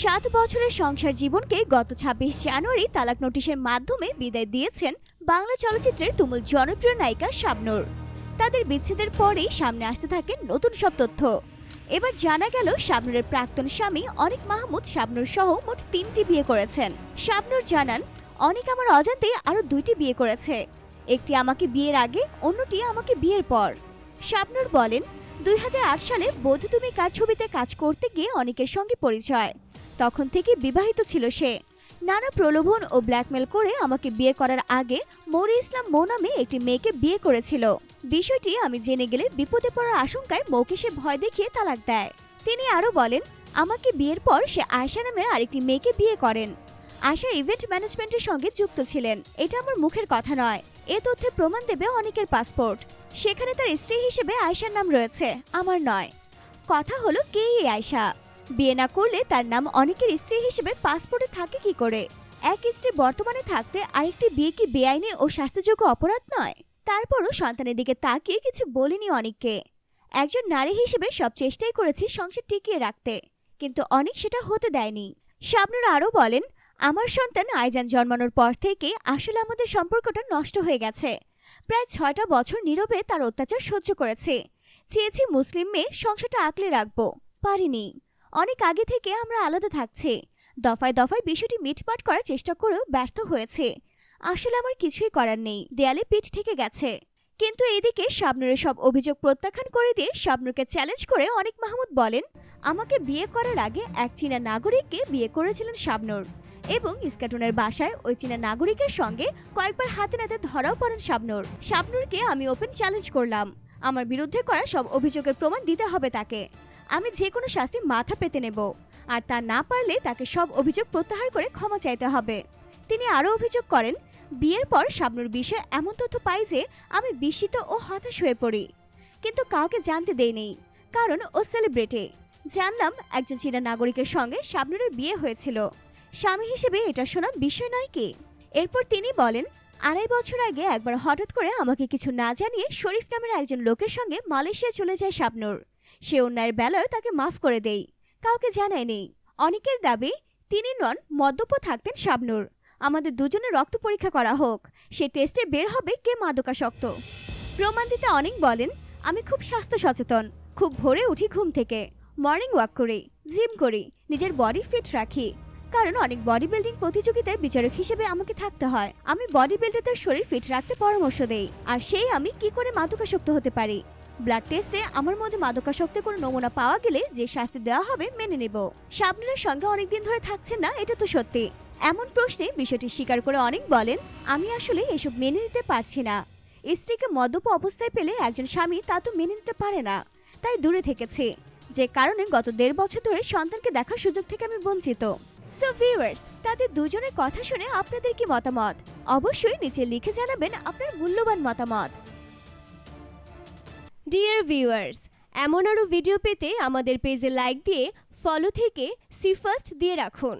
সাত বছরের সংসার জীবনকে গত ছাব্বিশ জানুয়ারি তালাক নোটিশের মাধ্যমে বিদায় দিয়েছেন বাংলা চলচ্চিত্রের তুমুল জনপ্রিয় নায়িকা শাবনূর। তাদের বিচ্ছেদের পরেই সামনে আসতে থাকে নতুন সব তথ্য। এবার জানা গেল শাবনূরের প্রাক্তন স্বামী অনেক মাহমুদ শাবনূর সহ মোট তিনটি বিয়ে করেছেন। শাবনূর জানান, অনেক আমার অজান্তে আরও দুইটি বিয়ে করেছে। একটি আমাকে বিয়ের আগে, অন্যটি আমাকে বিয়ের পর। শাবনূর বলেন, দুই হাজার আট সালে বধূ তুমি কার ছবিতে কাজ করতে গিয়ে অনেকের সঙ্গে পরিচয়। তখন থেকে বিবাহিত ছিল সে। নানা প্রলোভন ও ব্ল্যাকমেল করে আমাকে বিয়ে করার আগে মৌরি ইসলাম মৌ নামে একটি মেয়েকে বিয়ে করেছিল। বিষয়টি আমি জেনে গেলে বিপদে পড়ার আশঙ্কায় মৌকে সে ভয় দেখিয়ে তালাক দেয়। তিনি আরও বলেন, আমাকে বিয়ের পর সে আয়শা নামের আরেকটি মেয়েকে বিয়ে করেন। আয়শা ইভেন্ট ম্যানেজমেন্টের সঙ্গে যুক্ত ছিলেন। এটা আমার মুখের কথা নয়। এ তথ্যের প্রমাণ দেবে অনেকের পাসপোর্ট সেখানে তার স্ত্রী হিসেবে আয়শার নাম রয়েছে। আমার নয়। কথা হলো কে এই আয়শা? বিয়ে না করলে তার নাম অনেকের স্ত্রী হিসেবে পাসপোর্টে থাকে কি করে? এক স্ত্রী বর্তমানে থাকতে আরেকটি বিয়ে কি বেআইনি ও শাস্তিযোগ্য অপরাধ নয়? তারপরও সন্তানের দিকে তাকিয়ে কিছু বলিনি অনেককে। একজন নারী হিসেবে সব চেষ্টাই করেছি সংসার টিকিয়ে রাখতে, কিন্তু অনেক সেটা হতে দেয়নি। শাবনুর আরও বলেন, আমার সন্তান আইজান জন্মানোর পর থেকে আসলে আমাদের সম্পর্কটা নষ্ট হয়ে গেছে। প্রায় ছয়টা বছর নীরবে তার অত্যাচার সহ্য করেছে। চেয়েছি মুসলিম মেয়ে সংসারটা আঁকলে রাখব। পারিনি। অনেক আগে থেকে আমরা আলাদা থাকছি। দফায় দফায় বিষয়টি মিটমাট করার চেষ্টা করেও ব্যর্থ হয়েছে। আসলে আমার কিছুই করার নেই, দেয়ালে পিঠ ঠেকে গেছে। কিন্তু এদিকে শাবনুরের সব অভিযোগ প্রত্যাখ্যান করে দিয়ে শাবনুরকে চ্যালেঞ্জ করে অনেক মাহমুদ বলেন, আমাকে বিয়ে করার আগে এক চীনা নাগরিককে বিয়ে করেছিলেন শাবনুর এবং ইস্কাটনের বাসায় ওই চীনা নাগরিকের সঙ্গে কয়েকবার হাতে নাতে ধরাও পড়েন শাবনুর। শাবনুরকে আমি ওপেন চ্যালেঞ্জ করলাম। আমার বিরুদ্ধে করা সব অভিযোগের প্রমাণ দিতে হবে তাকে। আমি যে কোনো শাস্তি মাথা পেতে নেব। আর তা না পারলে তাকে সব অভিযোগ প্রত্যাহার করে ক্ষমা চাইতে হবে। তিনি আরও অভিযোগ করেন, বিয়ের পর শাবনুর বিষয়ে এমন তথ্য পাই যে আমি বিস্মিত ও হতাশ হয়ে পড়ি। কিন্তু কাউকে জানতে দেইনি কারণ ও সেলিব্রিটি। জানলাম একজন চীনা নাগরিকের সঙ্গে শাবনুরের বিয়ে হয়েছিল। স্বামী হিসেবে এটা শোনা বিষয় নয় কি? এরপর তিনি বলেন, আড়াই বছর আগে একবার হঠাৎ করে আমাকে কিছু না জানিয়ে শরীফ নামের একজন লোকের সঙ্গে মালয়েশিয়া চলে যায় শাবনুর। সে অন্যায়ের বেলায় তাকে মাফ করে দেই। কাউকে জানায়নি অনেকের দাবি, তিনি নন, মদ্যপ থাকতেন শাবনুর। আমাদের দুজনের রক্ত পরীক্ষা করা হোক। সে টেস্টে বের হবে কে মাদকাসক্ত? প্রমাণ দিতে অনেক বলেন, আমি খুব স্বাস্থ্য সচেতন। খুব ভোরে উঠি ঘুম থেকে। মর্নিং ওয়াক করি, জিম করি, নিজের বডি ফিট রাখি। কারণ অনেক বডি বিল্ডিং প্রতিযোগিতায় বিচারক হিসেবে আমাকে থাকতে হয়। আমি বডি বিল্ডারদের শরীর ফিট রাখতে পরামর্শ দেই। আর সেই আমি কি করে মাদকাসক্ত হতে পারি? ব্লাড টেস্টে আমার মধ্যে মাদকাসক্তের কোনো নমুনা পাওয়া গেলে যে শাস্তি দেওয়া হবে মেনে নেব। শাবনুরের সঙ্গে অনেকদিন ধরে থাকছেন না, এটা তো সত্যি। এমন প্রশ্নে বিষয়টি স্বীকার করে অনেক বলেন, আমি আসলে এসব মেনে নিতে পারছি না। স্ত্রীকে মদ্যপ অবস্থায় পেলে একজন স্বামী তা তো মেনে নিতে পারে না। তাই দূরে থেকেছে। যে কারণে গত দেড় বছর ধরে সন্তানকে দেখার সুযোগ থেকে আমি বঞ্চিত। সো ভিউয়ার্স তাদের দুজনের কথা শুনে আপনাদের কি মতামত? অবশ্যই নিচে লিখে জানাবেন আপনার মূল্যবান মতামত। ডিয়ার ভিউয়ার্স এমন আরও ভিডিও পেতে আমাদের পেজে লাইক দিয়ে ফলো থেকে সি ফার্স্ট দিয়ে রাখুন।